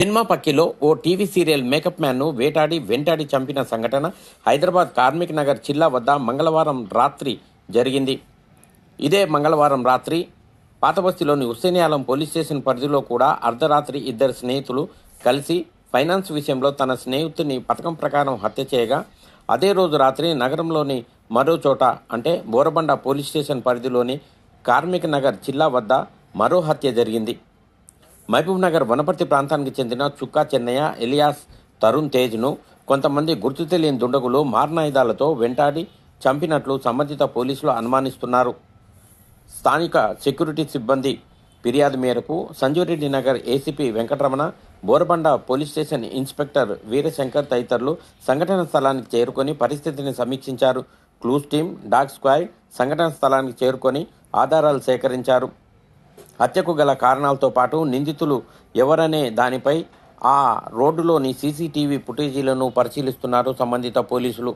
Cinema పక్కిలో ఓ TV serial makeup మ్యాన్ను వేటాడి వెంటాడి చంపిన సంఘటన హైదరాబాద్ కార్మిక్ నగర్ జిల్లా వద్ద మంగళవారం రాత్రి జరిగింది. ఇదే మంగళవారం రాత్రి పాతబస్తీలోని హుస్సేనియాలం పోలీస్ స్టేషన్ పరిధిలో కూడా అర్ధరాత్రి ఇద్దరు స్నేహితులు కలిసి ఫైనాన్స్ విషయంలో తన స్నేహితుని పథకం ప్రకారం హత్య చేయగా అదే రోజు రాత్రి నగరంలోని మరో చోట అంటే బోరబండ పోలీస్ స్టేషన్ పరిధిలోని కార్మిక్ నగర్ జిల్లా వద్ద మరో హత్య జరిగింది. మహబూబ్ నగర్ వనపర్తి ప్రాంతానికి చెందిన చుక్కా చెన్నయ్య ఎలియాస్ తరుణ్ తేజ్ను కొంతమంది గుర్తు తెలియని దుండగులు మారణాయుధాలతో వెంటాడి చంపినట్లు సంబంధిత పోలీసులు అనుమానిస్తున్నారు. స్థానిక సెక్యూరిటీ సిబ్బంది ఫిర్యాదు మేరకు Sanjureddy Nagar ACP Venkataramana Borabanda police station inspector Veerashankar తదితరులు సంఘటన స్థలానికి చేరుకొని పరిస్థితిని సమీక్షించారు. క్లూస్ టీం డాగ్ స్క్వాడ్ సంఘటన స్థలానికి చేరుకొని ఆధారాలు సేకరించారు. హత్యకు గల కారణాలతో పాటు నిందితులు ఎవరనే దానిపై ఆ రోడ్డులోని సీసీటీవీ ఫుటేజీలను పరిశీలిస్తున్నారు సంబంధిత పోలీసులు.